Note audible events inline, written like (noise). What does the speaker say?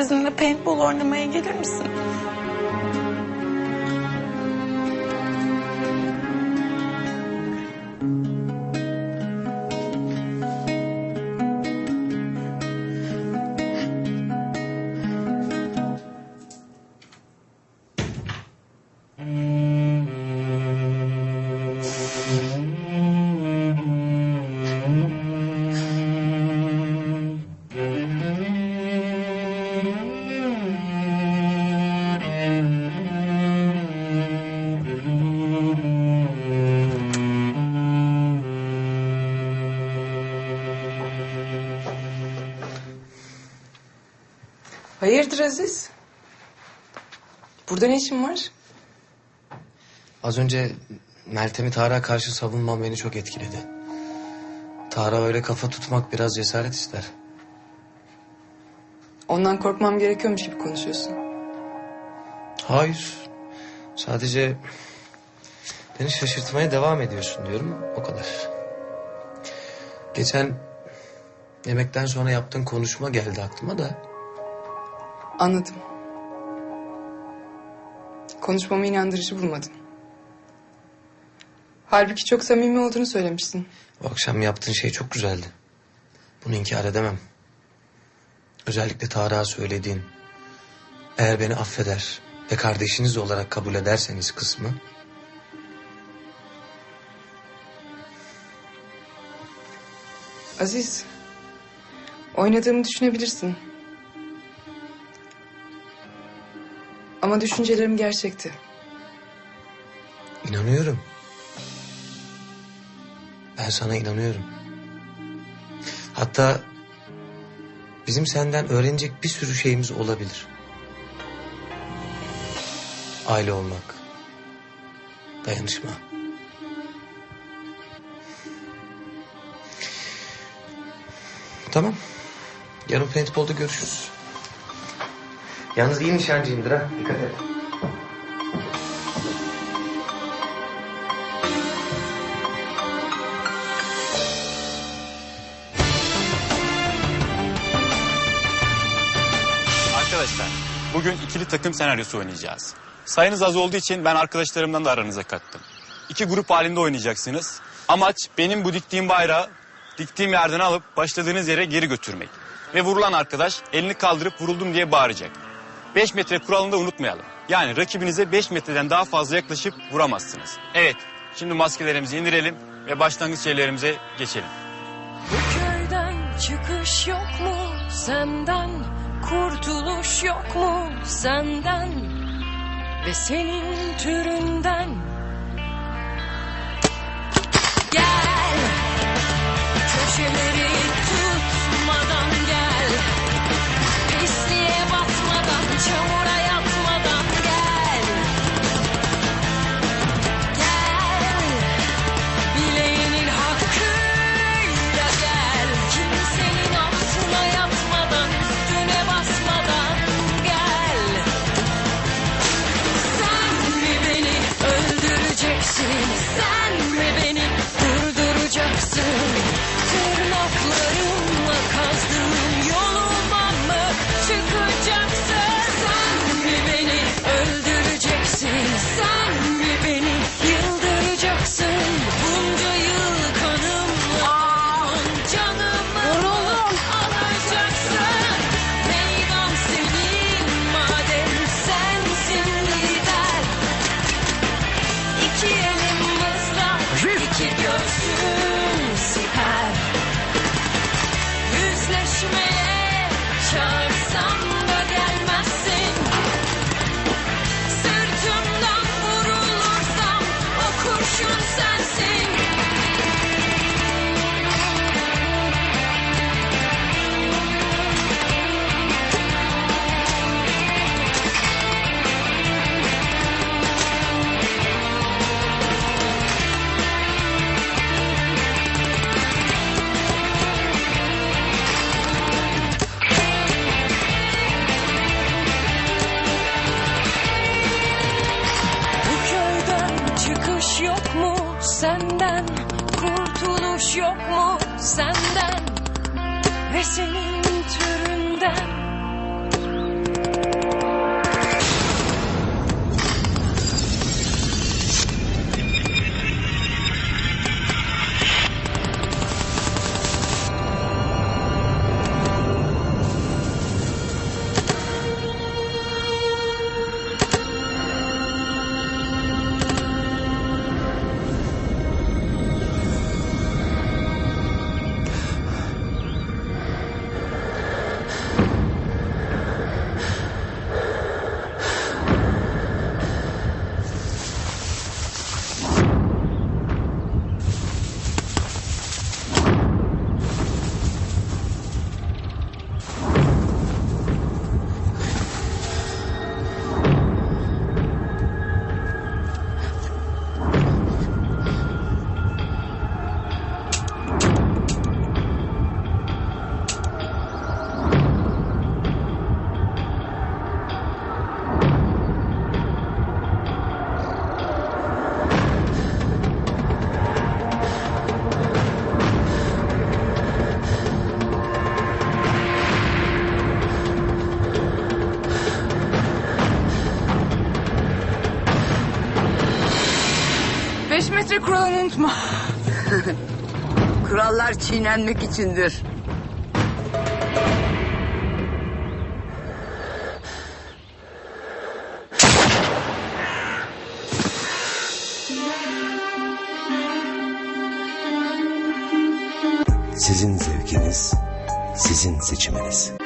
bizimle paintball oynamaya gelir misin? Hayırdır Aziz? Burada ne işin var? Az önce Meltem'i Tarık'a karşı savunmam beni çok etkiledi. Tarık'a öyle kafa tutmak biraz cesaret ister. Ondan korkmam gerekiyormuş gibi konuşuyorsun. Hayır. Sadece beni şaşırtmaya devam ediyorsun diyorum. O kadar. Geçen yemekten sonra yaptığın konuşma geldi aklıma da. Anladım. Konuşmamı inandırıcı bulmadın. Halbuki çok samimi olduğunu söylemiştin. Bu akşam yaptığın şey çok güzeldi. Bunu inkar edemem. Özellikle Tarık'a söylediğin... ...eğer beni affeder ve kardeşiniz olarak kabul ederseniz kısmı... Aziz, oynadığımı düşünebilirsin. Ama düşüncelerim gerçekti. inanıyorum. Ben sana inanıyorum. Hatta bizim senden öğrenecek bir sürü şeyimiz olabilir. Aile olmak, dayanışma. Tamam. Yarın paintball'da görüşürüz. Yalnız iyi nişancıyımdır ha. Dikkat et. Arkadaşlar, bugün ikili takım senaryosu oynayacağız. Sayınız az olduğu için ben arkadaşlarımdan da aranıza kattım. İki grup halinde oynayacaksınız. Amaç benim bu diktiğim bayrağı diktiğim yerden alıp başladığınız yere geri götürmek. Ve vurulan arkadaş elini kaldırıp vuruldum diye bağıracak. 5 metre kuralını da unutmayalım. Yani rakibinize 5 metreden daha fazla yaklaşıp vuramazsınız. Evet, şimdi maskelerimizi indirelim ve başlangıç şeylerimize geçelim. Bu köyden çıkış yok mu senden? Kurtuluş yok mu senden? Ve senin türünden Fisherman. Senden? Kurtuluş yok mu senden? Ve senin türünden metre kuralını unutma. (laughs) Kurallar çiğnenmek içindir. Sizin zevkiniz, sizin seçiminiz.